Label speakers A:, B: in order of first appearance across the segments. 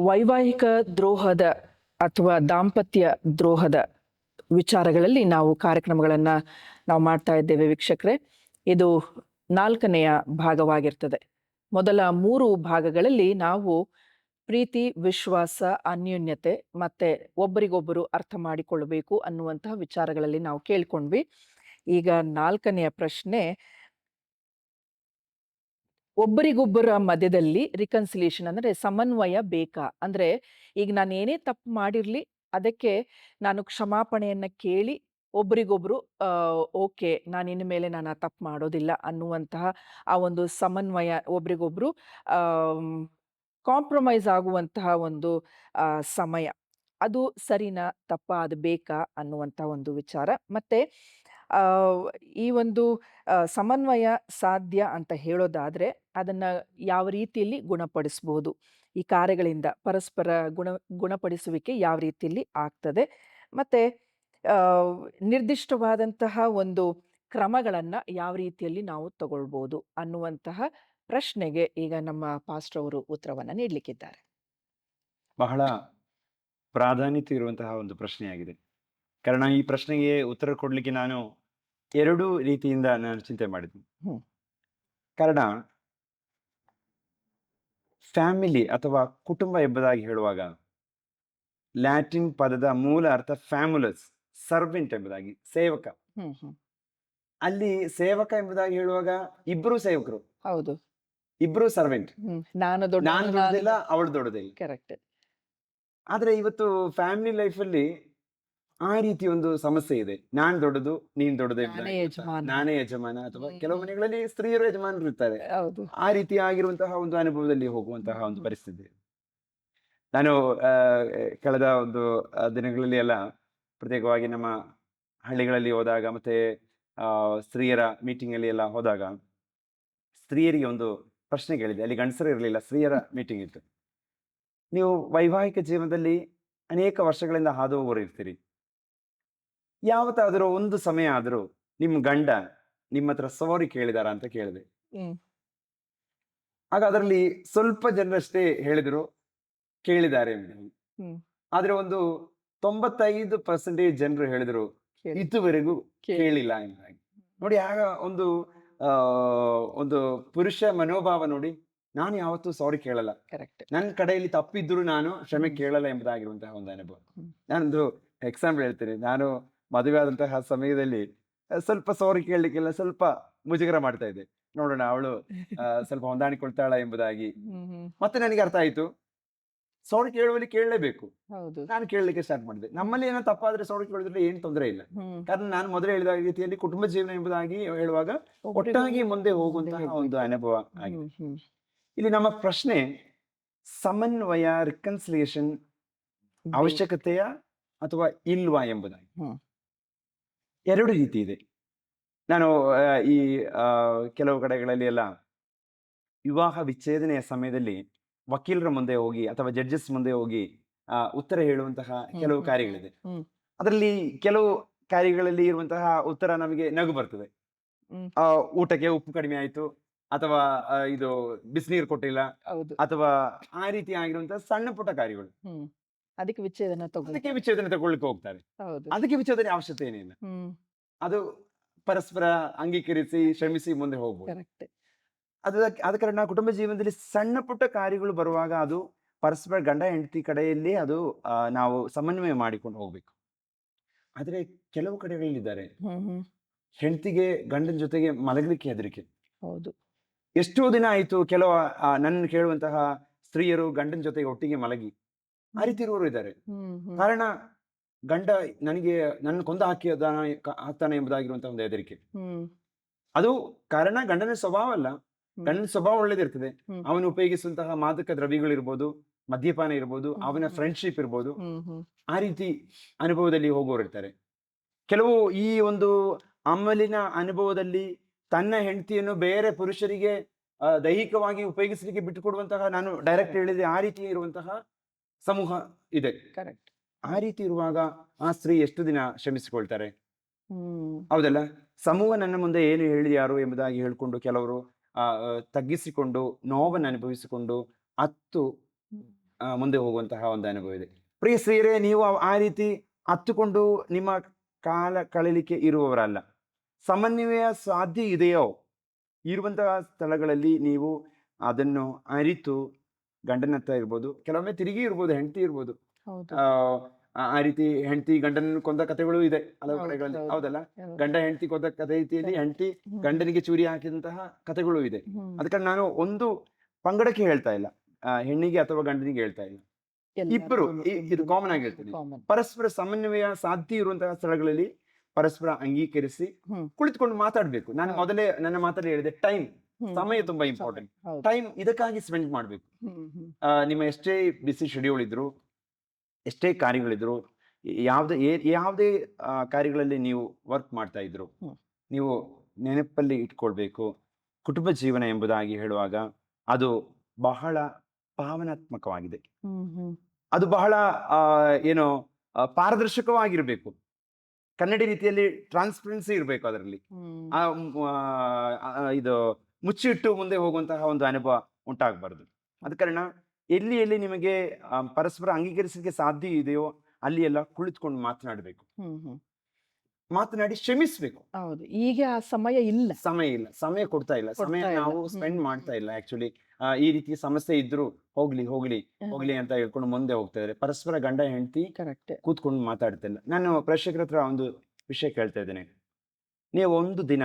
A: ವೈವಾಹಿಕ ದ್ರೋಹದ ಅಥವಾ ದಾಂಪತ್ಯ ದ್ರೋಹದ ವಿಚಾರಗಳಲ್ಲಿ ನಾವು ಕಾರ್ಯಕ್ರಮಗಳನ್ನು ನಾವು ಮಾಡ್ತಾ ಇದ್ದೇವೆ ವೀಕ್ಷಕರೇ. ಇದು ನಾಲ್ಕನೆಯ ಭಾಗವಾಗಿರ್ತದೆ. ಮೊದಲ ಮೂರು ಭಾಗಗಳಲ್ಲಿ ನಾವು ಪ್ರೀತಿ, ವಿಶ್ವಾಸ, ಅನ್ಯೋನ್ಯತೆ ಮತ್ತೆ ಒಬ್ಬರಿಗೊಬ್ಬರು ಅರ್ಥ ಮಾಡಿಕೊಳ್ಳಬೇಕು ಅನ್ನುವಂತಹ ವಿಚಾರಗಳಲ್ಲಿ ನಾವು ಕೇಳ್ಕೊಂಡ್ವಿ. ಈಗ ನಾಲ್ಕನೆಯ ಪ್ರಶ್ನೆ ಒಬ್ಬರಿಗೊಬ್ಬರ ಮಧ್ಯದಲ್ಲಿ ರಿಕನ್ಸಿಲೇಷನ್ ಅಂದರೆ ಸಮನ್ವಯ ಬೇಕಾ? ಅಂದರೆ ಈಗ ನಾನು ಏನೇ ತಪ್ಪು ಮಾಡಿರಲಿ, ಅದಕ್ಕೆ ನಾನು ಕ್ಷಮಾಪಣೆಯನ್ನು ಕೇಳಿ ಒಬ್ರಿಗೊಬ್ರು ಓಕೆ, ನಾನು ಇನ್ನು ಮೇಲೆ ನಾನು ತಪ್ಪು ಮಾಡೋದಿಲ್ಲ ಅನ್ನುವಂತಹ ಆ ಒಂದು ಸಮನ್ವಯ ಒಬ್ರಿಗೊಬ್ರು ಕಾಂಪ್ರಮೈಸ್ ಆಗುವಂತಹ ಒಂದು ಸಮಯ. ಅದು ಸರಿನಾ, ತಪ್ಪ, ಅದು ಬೇಕಾ ಅನ್ನುವಂಥ ಒಂದು ವಿಚಾರ. ಮತ್ತೆ ಈ ಒಂದು ಸಮನ್ವಯ ಸಾಧ್ಯ ಅಂತ ಹೇಳೋದಾದ್ರೆ ಅದನ್ನ ಯಾವ ರೀತಿಯಲ್ಲಿ ಗುಣಪಡಿಸಬಹುದು ಈ ಕಾರ್ಯಗಳಿಂದ ಪರಸ್ಪರ ಗುಣ, ಗುಣಪಡಿಸುವಿಕೆ ಯಾವ ರೀತಿಯಲ್ಲಿ ಆಗ್ತದೆ? ಮತ್ತೆ ನಿರ್ದಿಷ್ಟವಾದಂತಹ ಒಂದು ಕ್ರಮಗಳನ್ನ ಯಾವ ರೀತಿಯಲ್ಲಿ ನಾವು ತಗೊಳ್ಬೋದು ಅನ್ನುವಂತಹ ಪ್ರಶ್ನೆಗೆ ಈಗ ನಮ್ಮ ಪಾಸ್ಟರ್ ಅವರು ಉತ್ತರವನ್ನು ನೀಡಲಿಕ್ಕಿದ್ದಾರೆ.
B: ಬಹಳ ಪ್ರಾಧಾನ್ಯತೆ ಇರುವಂತಹ ಒಂದು ಪ್ರಶ್ನೆಯಾಗಿದೆ. ಕಾರಣ ಈ ಪ್ರಶ್ನೆಗೆ ಉತ್ತರ ಕೊಡಲಿಕ್ಕೆ ನಾನು ಎರಡು ರೀತಿಯಿಂದ ನಾನು ಚಿಂತೆ ಮಾಡಿದ್ದೀನಿ. ಕಾರಣ ಫ್ಯಾಮಿಲಿ ಅಥವಾ ಕುಟುಂಬ ಎಂಬುದಾಗಿ ಹೇಳುವಾಗ ಲ್ಯಾಟಿನ್ ಪದದ ಮೂಲ ಅರ್ಥ ಫ್ಯಾಮುಲಸ್ ಸರ್ವೆಂಟ್ ಎಂಬುದಾಗಿ ಸೇವಕ. ಅಲ್ಲಿ ಸೇವಕ ಎಂಬುದಾಗಿ ಹೇಳುವಾಗ ಇಬ್ರು ಸೇವಕರು.
A: ಹೌದು.
B: ಇಬ್ರು ಸರ್ವೆಂಟ್.
A: ನಾನು ದೊಡ್ಡ
B: ನಾನು ದೊಡ್ಡದಿಲ್ಲ ಅವಳು ದೊಡ್ಡದಿಲ್ಲ.
A: ಕರೆಕ್ಟ್
B: ಆದ್ರೆ ಇವತ್ತು ಫ್ಯಾಮಿಲಿ ಲೈಫ್ ಅಲ್ಲಿ ಆ ರೀತಿ ಒಂದು ಸಮಸ್ಯೆ ಇದೆ. ನಾನ್ ದೊಡ್ಡದು ನೀನ್ ದೊಡ್ಡದು
A: ನಾನೇ ಯಜಮಾನ.
B: ಅಥವಾ ಕೆಲವು ಮನೆಗಳಲ್ಲಿ ಸ್ತ್ರೀಯರು ಯಜಮಾನರು ಇರ್ತಾರೆ. ಆ ರೀತಿ ಆಗಿರುವಂತಹ ಒಂದು ಅನುಭವದಲ್ಲಿ ಹೋಗುವಂತಹ ಒಂದು ಪರಿಸ್ಥಿತಿ ನಾನು ಕಳೆದ ಒಂದು ದಿನಗಳಲ್ಲಿ ಎಲ್ಲ ಪ್ರತ್ಯೇಕವಾಗಿ ನಮ್ಮ ಹಳ್ಳಿಗಳಲ್ಲಿ ಹೋದಾಗ ಮತ್ತೆ ಆ, ಸ್ತ್ರೀಯರ ಮೀಟಿಂಗ್ ಅಲ್ಲಿ ಎಲ್ಲ ಹೋದಾಗ ಸ್ತ್ರೀಯರಿಗೆ ಒಂದು ಪ್ರಶ್ನೆ ಕೇಳಿದೆ ಅಲ್ಲಿ ಗಂಡಸರು ಇರಲಿಲ್ಲ ಸ್ತ್ರೀಯರ ಮೀಟಿಂಗ್ ಇತ್ತು. ನೀವು ವೈವಾಹಿಕ ಜೀವನದಲ್ಲಿ ಅನೇಕ ವರ್ಷಗಳಿಂದ ಹಾದು ಹೋಗೋರು ಇರ್ತೀರಿ ಯಾವತ್ತಾದರೂ ಒಂದು ಸಮಯ ಆದರೂ ನಿಮ್ಮ ಗಂಡ ನಿಮ್ಮ ಹತ್ರ ಸಾರಿ ಕೇಳಿದಾರ ಅಂತ ಕೇಳಿದೆ. ಆಗ ಅದರಲ್ಲಿ ಸ್ವಲ್ಪ ಜನರಷ್ಟೇ ಹೇಳಿದ್ರು ಕೇಳಿದ್ದಾರೆ ಆದ್ರೆ ಒಂದು ತೊಂಬತ್ತೈದು ಪರ್ಸೆಂಟೇಜ್ ಜನರು ಹೇಳಿದ್ರು ಇದುವರೆಗೂ
A: ಕೇಳಿ-
B: ಕೇಳಿಲ್ಲ ನೋಡಿ ಆಗ ಒಂದು ಆ ಒಂದು ಪುರುಷ ಮನೋಭಾವ ನೋಡಿ ನಾನು ಯಾವತ್ತೂ ಸಾರಿ ಕೇಳಲ್ಲ.
A: ಕರೆಕ್ಟ್
B: ನನ್ನ ಕಡೆಯಲ್ಲಿ ತಪ್ಪಿದ್ರು ನಾನು ಕ್ಷಮೆ ಕೇಳಲ್ಲ ಎಂಬುದಾಗಿರುವಂತಹ ಒಂದು ಅನುಭವ. ನಾನೊಂದು ಎಕ್ಸಾಂಪಲ್ ಹೇಳ್ತೇನೆ. ನಾನು ಮದುವೆ ಆದಂತಹ ಸಮಯದಲ್ಲಿ ಸ್ವಲ್ಪ ಸಾರಿ ಕೇಳಲಿಕ್ಕೆಲ್ಲ ಸ್ವಲ್ಪ ಮುಜುಗರ ಮಾಡ್ತಾ ಇದೆ ನೋಡೋಣ ಅವಳು ಸ್ವಲ್ಪ ಹೊಂದಾಣಿಕೊಳ್ತಾಳ ಎಂಬುದಾಗಿ. ಮತ್ತೆ ನನಗೆ ಅರ್ಥ ಆಯ್ತು. ಸಾರಿ ಕೇಳುವಲ್ಲಿ ಕೇಳಲೇಬೇಕು. ನಾನು ಕೇಳಲಿಕ್ಕೆ ಸ್ಟಾರ್ಟ್ ಮಾಡಿದೆ. ನಮ್ಮಲ್ಲಿ ಏನೋ ತಪ್ಪಾದ್ರೆ ಸಾರಿ ಕೇಳಿದ್ರೆ ಏನು ತೊಂದರೆ ಇಲ್ಲ. ಕಾರಣ ನಾನು ಮೊದಲೇ ಹೇಳಿದ ರೀತಿಯಲ್ಲಿ ಕುಟುಂಬ ಜೀವನ ಎಂಬುದಾಗಿ ಹೇಳುವಾಗ ಒಟ್ಟಾಗಿ ಮುಂದೆ ಹೋಗುವಂತಹ ಒಂದು ಅನುಭವ ಆಗಿದೆ. ಇಲ್ಲಿ ನಮ್ಮ ಪ್ರಶ್ನೆ ಸಮನ್ವಯ ರಿಕನ್ಸಿಲಿಯೇಷನ್ ಅವಶ್ಯಕತೆಯ ಅಥವಾ ಇಲ್ವಾ ಎಂಬುದಾಗಿ. ಎರಡು ರೀತಿ ಇದೆ. ನಾನು ಈ ಕೆಲವು ಕಡೆಗಳಲ್ಲಿ ಎಲ್ಲ ವಿವಾಹ ವಿಚ್ಛೇದನೆಯ ಸಮಯದಲ್ಲಿ ವಕೀಲರ ಮುಂದೆ ಹೋಗಿ ಅಥವಾ ಜಡ್ಜಸ್ ಮುಂದೆ ಹೋಗಿ ಉತ್ತರ ಹೇಳುವಂತಹ ಕೆಲವು. ಕಾರ್ಯಗಳಿದೆ. ಅದರಲ್ಲಿ ಕೆಲವು ಕಾರ್ಯಗಳಲ್ಲಿ ಇರುವಂತಹ ಉತ್ತರ ನಮಗೆ ನಗು ಬರ್ತದೆ. ಊಟಕ್ಕೆ ಉಪ್ಪು ಕಡಿಮೆ ಆಯ್ತು ಅಥವಾ ಇದು ಬಿಸಿನೀರು ಕೊಟ್ಟಿಲ್ಲ ಅಥವಾ ಆ ರೀತಿ ಆಗಿರುವಂತಹ ಸಣ್ಣ ಪುಟ್ಟ ಕಾರ್ಯಗಳು.
A: ಅದಕ್ಕೆ ವಿಚ್ಛೇದನ
B: ಅದಕ್ಕೆ ವಿಚ್ಛೇದನ ತಗೊಳ್ಳಿಕ್ಕೆ ಹೋಗ್ತಾರೆ.
A: ಹೌದು.
B: ಅದಕ್ಕೆ ವಿಚ್ಛೇದನೆ ಅವಶ್ಯಕತೆ ಏನಿಲ್ಲ.
A: ಹ್ಮ್.
B: ಅದು ಪರಸ್ಪರ ಅಂಗೀಕರಿಸಿ ಶ್ರಮಿಸಿ ಮುಂದೆ ಹೋಗ್ಬೋದು.
A: ಕರೆಕ್ಟ್.
B: ಅದು ಆದ ಕಾರಣ ಕುಟುಂಬ ಜೀವನದಲ್ಲಿ ಸಣ್ಣ ಪುಟ್ಟ ಕಾರ್ಯಗಳು ಬರುವಾಗ ಅದು ಪರಸ್ಪರ ಗಂಡ ಹೆಂಡತಿ ಕಡೆಯಲ್ಲಿ ಅದು ಆ, ನಾವು ಸಮನ್ವಯ ಮಾಡಿಕೊಂಡು ಹೋಗ್ಬೇಕು. ಆದ್ರೆ ಕೆಲವು ಕಡೆಗಳಲ್ಲಿದ್ದಾರೆ.
A: ಹ್ಮ್ ಹ್ಮ್.
B: ಹೆಂಡತಿಗೆ ಗಂಡನ ಜೊತೆಗೆ ಮಲಗಲಿಕ್ಕೆ ಹೆದರಿಕೆ.
A: ಹೌದು.
B: ಎಷ್ಟೋ ದಿನ ಆಯ್ತು ಕೆಲವು ಆ, ನನ್ನ ಕೇಳುವಂತಹ ಸ್ತ್ರೀಯರು ಗಂಡನ ಜೊತೆಗೆ ಒಟ್ಟಿಗೆ ಮಲಗಿ. ಆ ರೀತಿ ಇರುವವರು ಇದ್ದಾರೆ. ಕಾರಣ ಗಂಡ ನನಗೆ ನನ್ನ ಕೊಂದ ಹಾಕಿ ಹಾಕ್ತಾನೆ ಎಂಬುದಾಗಿರುವಂತಹ ಒಂದು ಹೆದರಿಕೆ. ಅದು ಕಾರಣ ಗಂಡನ ಸ್ವಭಾವ ಅಲ್ಲ. ಗಂಡನ ಸ್ವಭಾವ ಒಳ್ಳೇದಿರ್ತದೆ. ಅವನು ಉಪಯೋಗಿಸುವಂತಹ ಮಾದಕ ದ್ರವ್ಯಗಳಿರ್ಬೋದು ಮದ್ಯಪಾನ ಇರ್ಬೋದು ಅವನ ಫ್ರೆಂಡ್ಶಿಪ್ ಇರ್ಬೋದು. ಆ ರೀತಿ ಅನುಭವದಲ್ಲಿ ಹೋಗುವವರು ಇರ್ತಾರೆ. ಕೆಲವು ಈ ಒಂದು ಅಮಲಿನ ಅನುಭವದಲ್ಲಿ ತನ್ನ ಹೆಂಡತಿಯನ್ನು ಬೇರೆ ಪುರುಷರಿಗೆ ದೈಹಿಕವಾಗಿ ಉಪಯೋಗಿಸಲಿಕ್ಕೆ ಬಿಟ್ಟುಕೊಡುವಂತಹ ನಾನು ಡೈರೆಕ್ಟ್ ಹೇಳಿದೆ ಆ ರೀತಿ ಇರುವಂತಹ ಸಮೂಹ ಇದೆ.
A: ಕರೆಕ್ಟ್.
B: ಆ ರೀತಿ ಇರುವಾಗ ಆ ಸ್ತ್ರೀ ಎಷ್ಟು ದಿನ ಶ್ರಮಿಸಿಕೊಳ್ತಾರೆ? ಹೌದಲ್ಲ? ಸಮೂಹ ನನ್ನ ಮುಂದೆ ಏನು ಹೇಳಿಯಾರು ಎಂಬುದಾಗಿ ಹೇಳಿಕೊಂಡು ಕೆಲವರು ಆ, ತಗ್ಗಿಸಿಕೊಂಡು ನೋವನ್ನು ಅನುಭವಿಸಿಕೊಂಡು ಅತ್ತು ಮುಂದೆ ಹೋಗುವಂತಹ ಒಂದು ಅನುಭವ ಇದೆ. ಪ್ರಿಯ ಸ್ತ್ರೀಯರೇ ನೀವು ಆ- ಆ ರೀತಿ ಹತ್ತುಕೊಂಡು ನಿಮ್ಮ ಕಾಲ ಕಳಲಿಕ್ಕೆ ಇರುವವರಲ್ಲ. ಸಮನ್ವಯ ಸಾಧ್ಯ ಇದೆಯೋ? ಇರುವಂತಹ ಸ್ಥಳಗಳಲ್ಲಿ ನೀವು ಅದನ್ನು ಅರಿತು ಗಂಡನತ್ತ ಇರ್ಬೋದು. ಕೆಲವೊಮ್ಮೆ ತಿರುಗಿ ಇರ್ಬೋದು ಹೆಂಡತಿ ಇರ್ಬೋದು. ಆ, ರೀತಿ ಹೆಂಡತಿ ಗಂಡನ ಕೊಂದ ಕಥೆಗಳು ಇದೆ ಹಲವು ಕಡೆಗಳಲ್ಲಿ. ಹೌದಲ್ಲ? ಗಂಡ ಹೆಂಡತಿ ಕೊಂದ ಕಥೆ ರೀತಿಯಲ್ಲಿ ಹೆಂಡತಿ ಗಂಡನಿಗೆ ಚೂರಿ ಹಾಕಿದಂತಹ ಕಥೆಗಳು ಇದೆ. ಅದಕ್ಕೆ ನಾನು ಒಂದು ಪಂಗಡಕ್ಕೆ ಹೇಳ್ತಾ ಇಲ್ಲ. ಹೆಣ್ಣಿಗೆ ಅಥವಾ ಗಂಡನಿಗೆ ಹೇಳ್ತಾ ಇಲ್ಲ. ಇಬ್ಬರು ಇದು ಕಾಮನ್ ಆಗಿ ಹೇಳ್ತೀನಿ. ಪರಸ್ಪರ ಸಮನ್ವಯ ಸಾಧ್ಯ ಇರುವಂತಹ ಸ್ಥಳಗಳಲ್ಲಿ ಪರಸ್ಪರ ಅಂಗೀಕರಿಸಿ. ಕುಳಿತುಕೊಂಡು ಮಾತಾಡ್ಬೇಕು. ನಾನು. ಮೊದಲೇ ನನ್ನ ಮಾತಲ್ಲಿ ಹೇಳಿದೆ ಟೈಮ್. ಸಮಯ ತುಂಬಾ ಇಂಪಾರ್ಟೆಂಟ್ ಟೈಮ್ ಇದಕ್ಕಾಗಿ ಸ್ಪೆಂಡ್ ಮಾಡ್ಬೇಕು. ನಿಮ್ಮ ಎಷ್ಟೇ ಬಿಸಿ ಶೆಡ್ಯೂಲ್ ಇದ್ರು ಎಷ್ಟೇ ಕಾರ್ಯಗಳಿದ್ರು ಯಾವುದೇ ಯಾವುದೇ ಕಾರ್ಯಗಳಲ್ಲಿ ನೀವು ವರ್ಕ್ ಮಾಡ್ತಾ ಇದ್ರು ನೀವು ನೆನಪಲ್ಲಿ ಇಟ್ಕೊಳ್ಬೇಕು. ಕುಟುಂಬ ಜೀವನ ಎಂಬುದಾಗಿ ಹೇಳುವಾಗ ಅದು ಬಹಳ ಭಾವನಾತ್ಮಕವಾಗಿದೆ. ಅದು ಬಹಳ ಏನು ಪಾರದರ್ಶಕವಾಗಿರಬೇಕು. ಕನ್ನಡಿ ರೀತಿಯಲ್ಲಿ ಟ್ರಾನ್ಸ್ಪರೆನ್ಸಿ ಇರಬೇಕು ಅದರಲ್ಲಿ. ಇದು ಮುಚ್ಚಿಟ್ಟು ಮುಂದೆ ಹೋಗುವಂತಹ ಒಂದು ಅನುಭವ ಉಂಟಾಗಬಾರ್ದು. ಅದ ಕಾರಣ ಎಲ್ಲಿ ಎಲ್ಲಿ ನಿಮಗೆ ಪರಸ್ಪರ ಅಂಗೀಕರಿಸಲಿಕ್ಕೆ ಸಾಧ್ಯ ಇದೆಯೋ ಅಲ್ಲಿ ಎಲ್ಲ ಕುಳಿತುಕೊಂಡು ಮಾತನಾಡಬೇಕು. ಮಾತನಾಡಿ ಶ್ರಮಿಸಬೇಕು
A: ಹೌದು. ಈಗ ಆ ಸಮಯ ಇಲ್ಲ.
B: ಸಮಯ ಇಲ್ಲ. ಸಮಯ ಕೊಡ್ತಾ ಇಲ್ಲ. ಸಮಯ ನಾವು ಸ್ಪೆಂಡ್ ಮಾಡ್ತಾ ಇಲ್ಲ ಆಕ್ಚುಲಿ. ಈ ರೀತಿ ಸಮಸ್ಯೆ ಇದ್ರು ಹೋಗ್ಲಿ ಹೋಗ್ಲಿ ಹೋಗ್ಲಿ ಅಂತ ಹೇಳ್ಕೊಂಡು ಮುಂದೆ ಹೋಗ್ತಾ ಇದ್ದಾರೆ. ಪರಸ್ಪರ ಗಂಡ ಹೆಂಡತಿ
A: ಕರೆಕ್ಟ್.
B: ಕೂತ್ಕೊಂಡು ಮಾತಾಡ್ತಿಲ್ಲ ನಾನು ಪ್ರೇಕ್ಷಕರ ಹತ್ರ ಒಂದು ವಿಷಯ ಕೇಳ್ತಾ ಇದ್ದೇನೆ. ನೀವು ಒಂದು ದಿನ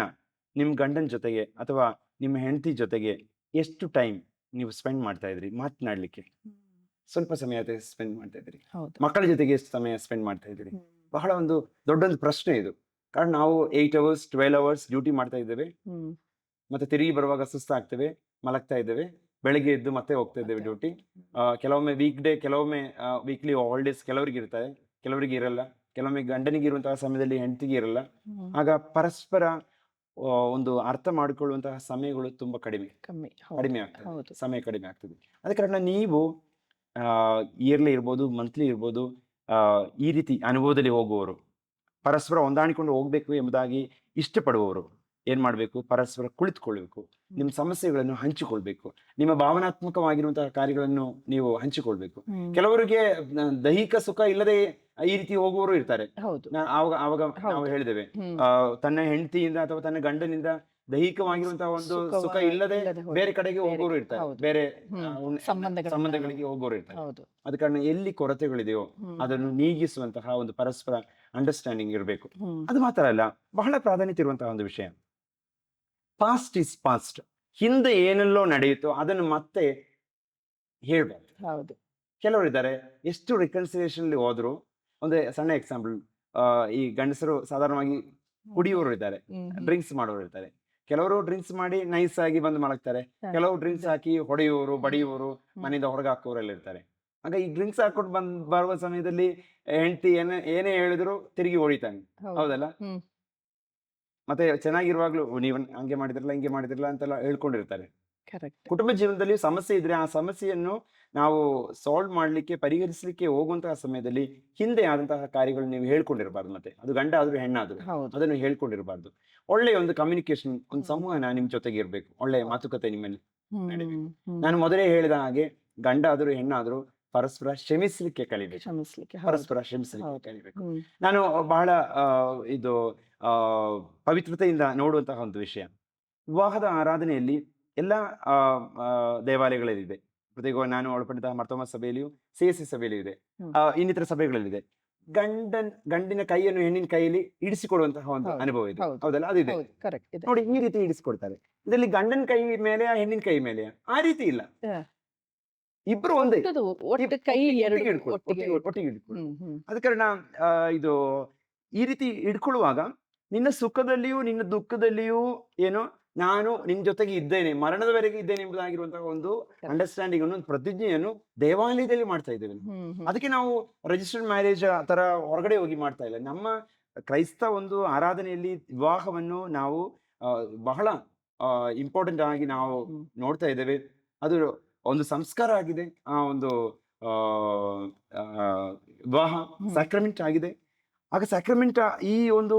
B: ನಿಮ್ ಗಂಡನ ಜೊತೆಗೆ ಅಥವಾ ನಿಮ್ಮ ಹೆಂಡತಿ ಜೊತೆಗೆ ಎಷ್ಟು ಟೈಮ್ ನೀವು ಸ್ಪೆಂಡ್ ಮಾಡ್ತಾ ಇದ್ರಿ? ಮಾತನಾಡ್ಲಿಕ್ಕೆ. ಸ್ವಲ್ಪ ಸಮಯ ಸ್ಪೆಂಡ್ ಮಾಡ್ತಾ ಇದ್ರಿ. ಮಕ್ಕಳ ಜೊತೆಗೆ ಎಷ್ಟು ಸಮಯ ಸ್ಪೆಂಡ್ ಮಾಡ್ತಾ ಇದ್ರಿ. ಬಹಳ ಒಂದು ದೊಡ್ಡೊಂದು ಪ್ರಶ್ನೆ ಇದು. ಕಾರಣ ನಾವು eight hours twelve hours duty ಮಾಡ್ತಾ ಇದ್ದೇವೆ. ಮತ್ತೆ ತಿರುಗಿ ಬರುವಾಗ ಸುಸ್ತಾಗ್ತೇವೆ ಮಲಗ್ತಾ ಇದ್ದೇವೆ. ಬೆಳಗ್ಗೆ ಎದ್ದು ಮತ್ತೆ ಹೋಗ್ತಾ ಇದ್ದೇವೆ. ಡ್ಯೂಟಿ ಕೆಲವೊಮ್ಮೆ ವೀಕ್ ಡೇ ಕೆಲವೊಮ್ಮೆ ವೀಕ್ಲಿ ಹಾಲಿಡೇಸ್ ಕೆಲವರಿಗೆ ಇರ್ತದೆ ಕೆಲವರಿಗೆ ಇರಲ್ಲ. ಕೆಲವೊಮ್ಮೆ ಗಂಡನಿಗೆ ಇರುವಂತಹ ಸಮಯದಲ್ಲಿ ಹೆಂಡತಿಗೆ ಇರಲ್ಲ. ಆಗ ಪರಸ್ಪರ ಒಂದು ಅರ್ಥ ಮಾಡಿಕೊಳ್ಳುವಂತಹ ಸಮಯಗಳು ತುಂಬಾ ಕಡಿಮೆ.
A: ಕಮ್ಮಿ.
B: ಕಡಿಮೆ ಆಗ್ತದೆ. ಸಮಯ ಕಡಿಮೆ ಆಗ್ತದೆ. ಅದ ಕಾರಣ ನೀವು ಇಯರ್ಲಿ ಇರ್ಬೋದು ಮಂತ್ಲಿ ಇರ್ಬೋದು ಆ, ಈ ರೀತಿ ಅನುಭವದಲ್ಲಿ ಹೋಗುವವರು ಪರಸ್ಪರ ಹೊಂದಾಣಿಕೊಂಡು ಹೋಗ್ಬೇಕು ಎಂಬುದಾಗಿ ಇಷ್ಟಪಡುವವರು ಏನ್ ಮಾಡ್ಬೇಕು? ಪರಸ್ಪರ ಕುಳಿತುಕೊಳ್ಬೇಕು. ನಿಮ್ಮ ಸಮಸ್ಯೆಗಳನ್ನು ಹಂಚಿಕೊಳ್ಬೇಕು. ನಿಮ್ಮ ಭಾವನಾತ್ಮಕವಾಗಿರುವಂತಹ ಕಾರ್ಯಗಳನ್ನು ನೀವು ಹಂಚಿಕೊಳ್ಬೇಕು. ಕೆಲವರಿಗೆ ದೈಹಿಕ ಸುಖ ಇಲ್ಲದೆ ಈ ರೀತಿ ಹೋಗುವವರು ಇರ್ತಾರೆ. ಆವಾಗ ಆವಾಗ ನಾವು
A: ಹೇಳಿದೇವೆ
B: ಹೇಳಿದ್ದೇವೆ. ತನ್ನ ಹೆಂಡತಿಯಿಂದ ಅಥವಾ ತನ್ನ ಗಂಡನಿಂದ ದೈಹಿಕವಾಗಿರುವಂತಹ ಒಂದು ಸುಖ ಇಲ್ಲದೆ ಬೇರೆ ಕಡೆಗೆ ಹೋಗೋರು ಇರ್ತಾರೆ. ಬೇರೆ ಸಂಬಂಧಗಳಿಗೆ ಹೋಗೋರು ಇರ್ತಾರೆ. ಅದ ಕಾರಣ ಎಲ್ಲಿ ಕೊರತೆಗಳಿದೆಯೋ ಅದನ್ನು ನೀಗಿಸುವಂತಹ ಒಂದು ಪರಸ್ಪರ ಅಂಡರ್ಸ್ಟ್ಯಾಂಡಿಂಗ್ ಇರಬೇಕು. ಅದು ಮಾತ್ರ ಅಲ್ಲ ಬಹಳ ಪ್ರಾಧಾನ್ಯತೆ ಇರುವಂತಹ ಒಂದು ವಿಷಯ. ಪಾಸ್ಟ್ ಇಸ್ ಪಾಸ್ಟ್ ಹಿಂದೆ ಏನೆಲ್ಲೋ ನಡೆಯಿತು ಅದನ್ನು ಮತ್ತೆ ಹೇಳ್ಬಾರ್ದು
A: ಹೌದು.
B: ಕೆಲವರು ಇದ್ದಾರೆ ಎಷ್ಟು ರಿಕನ್ಸಿಲೇಷನ್ ಹೋದ್ರು ಒಂದು ಸಣ್ಣ ಎಕ್ಸಾಂಪಲ್ ಈ ಗಂಡಸರು ಸಾಧಾರಣವಾಗಿ ಕುಡಿಯೋರು ಇದ್ದಾರೆ. ಡ್ರಿಂಕ್ಸ್ ಮಾಡೋರು ಇರ್ತಾರೆ ಕೆಲವರು ಡ್ರಿಂಕ್ಸ್ ಮಾಡಿ ನೈಸ್ ಆಗಿ ಬಂದು ಮಲಗ್ತಾರೆ. ಕೆಲವು ಡ್ರಿಂಕ್ಸ್ ಹಾಕಿ ಹೊಡೆಯೋರು
A: ಬಡಿಯುವರು.
B: ಮನೆಯಿಂದ ಹೊರಗೆ ಹಾಕೋರೆಲ್ಲ ಇರ್ತಾರೆ. ಹಾಗೆ ಈ ಡ್ರಿಂಕ್ಸ್ ಹಾಕೊಂಡು ಬಂದ್ ಬರುವ ಸಮಯದಲ್ಲಿ ಹೆಂಡತಿ ಏನೇ ಏನೇ ಹೇಳಿದ್ರು ತಿರುಗಿ ಹೊಡಿತಾನೆ. ಹೌದಲ್ಲ. ಮತ್ತೆ ಚೆನ್ನಾಗಿರುವಾಗ್ಲೂ ನೀವು ಹಂಗೆ ಮಾಡಿದ್ರಲ್ಲ ಹಿಂಗೆ ಮಾಡಿದ್ರಲ್ಲ ಅಂತೆಲ್ಲ ಹೇಳ್ಕೊಂಡಿರ್ತಾರೆ. ಕುಟುಂಬ ಜೀವನದಲ್ಲಿ ಸಮಸ್ಯೆ ಇದ್ರೆ ಆ ಸಮಸ್ಯೆಯನ್ನು ನಾವು ಸಾಲ್ವ್ ಮಾಡ್ಲಿಕ್ಕೆ ಪರಿಹರಿಸಲಿಕ್ಕೆ ಹೋಗುವಂತಹ ಸಮಯದಲ್ಲಿ ಹಿಂದೆ ಆದಂತಹ ಕಾರ್ಯಗಳು ನೀವು ಹೇಳ್ಕೊಂಡಿರಬಾರ್ದು ಮತ್ತೆ. ಅದು ಗಂಡ ಆದ್ರೂ ಹೆಣ್ಣಾದ್ರು
A: ಹೌದು.
B: ಅದನ್ನು ಹೇಳ್ಕೊಂಡಿರಬಾರ್ದು. ಒಳ್ಳೆಯ ಒಂದು ಕಮ್ಯುನಿಕೇಶನ್ ಒಂದು. ಸಂವಹನ ನಿಮ್ ಜೊತೆಗೆ ಇರ್ಬೇಕು. ಒಳ್ಳೆಯ ಮಾತುಕತೆ ನಿಮ್ಮಲ್ಲಿ. ನಾನು ಮೊದಲೇ ಹೇಳಿದ ಹಾಗೆ ಗಂಡ ಆದ್ರೂ ಹೆಣ್ಣಾದ್ರೂ ಪರಸ್ಪರ ಶ್ರಮಿಸ್ಲಿಕ್ಕೆ ಕಲಿಬೇಕು.
A: ಕ್ಷಮಿಸ್ಲಿಕ್ಕೆ
B: ಪರಸ್ಪರ ಕ್ಷಮಿಸಲಿಕ್ಕೆ
A: ಹೌದು.
B: ಕಲಿಬೇಕು. ನಾನು ಬಹಳ ಇದು ಪವಿತ್ರತೆಯಿಂದ ನೋಡುವಂತಹ ಒಂದು ವಿಷಯ. ವಿವಾಹದ ಆರಾಧನೆಯಲ್ಲಿ ಎಲ್ಲ ದೇವಾಲಯಗಳಲ್ಲಿದೆ. ಪ್ರತ್ಯೇಕವಾಗಿ ನಾನು ಒಳಪಟ್ಟಿದ್ದ ಮರ್ತೋಮ ಸಭೆಯಲ್ಲಿಯೂ ಸಿ ಎಸ್ ಸಿ ಸಭೆಯಲ್ಲಿಯೂ ಇದೆ. ಇನ್ನಿತರ ಸಭೆಗಳಲ್ಲಿದೆ. ಗಂಡನ್ ಗಂಡಿನ ಕೈಯನ್ನು ಹೆಣ್ಣಿನ ಕೈಯಲ್ಲಿ ಇಡಿಸಿಕೊಡುವಂತಹ ಒಂದು ಅನುಭವ ಇದೆ. ಹೌದಲ್ಲ? ಅದಿದೆ ನೋಡಿ ಈ ರೀತಿ ಇಡಿಸಿಕೊಡ್ತಾರೆ. ಇದರಲ್ಲಿ ಗಂಡನ ಕೈ ಮೇಲೆ ಹೆಣ್ಣಿನ ಕೈ ಮೇಲೆ ಆ ರೀತಿ ಇಲ್ಲ. ಇಬ್ರು ಒಂದೇ.
A: ಒಟ್ಟು ಕೈ ಎರಡು
B: ಒಟ್ಟಿಗೆ ಹಿಡ್ಕೊಳ್ಳಿ. ಅದ ಕಾರಣ ಇದು ಈ ರೀತಿ ಹಿಡ್ಕೊಳ್ಳುವಾಗ ನಿನ್ನ ಸುಖದಲ್ಲಿಯೂ ನಿನ್ನ ದುಃಖದಲ್ಲಿಯೂ ಏನು ನಾನು ನಿನ್ ಜೊತೆಗೆ ಇದ್ದೇನೆ ಮರಣದವರೆಗೆ ಇದ್ದೇನೆ ಎಂಬುದಾಗಿರುವಂತಹ ಒಂದು ಅಂಡರ್ಸ್ಟ್ಯಾಂಡಿಂಗ್ ಅನ್ನು ಪ್ರತಿಜ್ಞೆಯನ್ನು ದೇವಾಲಯದಲ್ಲಿ ಮಾಡ್ತಾ ಇದ್ದೇವೆ. ಅದಕ್ಕೆ ನಾವು ರಿಜಿಸ್ಟರ್ಡ್ ಮ್ಯಾರೇಜ್ ಆ ತರ ಹೊರಗಡೆ ಹೋಗಿ ಮಾಡ್ತಾ ಇಲ್ಲ. ನಮ್ಮ ಕ್ರೈಸ್ತ ಒಂದು ಆರಾಧನೆಯಲ್ಲಿ ವಿವಾಹವನ್ನು ನಾವು ಬಹಳ ಇಂಪಾರ್ಟೆಂಟ್ ಆಗಿ ನಾವು ನೋಡ್ತಾ ಇದ್ದೇವೆ. ಅದು ಒಂದು ಸಂಸ್ಕಾರ ಆಗಿದೆ. ಆ ಒಂದು ವಿವಾಹ. ಸ್ಯಾಕ್ರಮೆಂಟ್ ಆಗಿದೆ. ಆಗ ಸ್ಯಾಕ್ರಮೆಂಟ್ ಈ ಒಂದು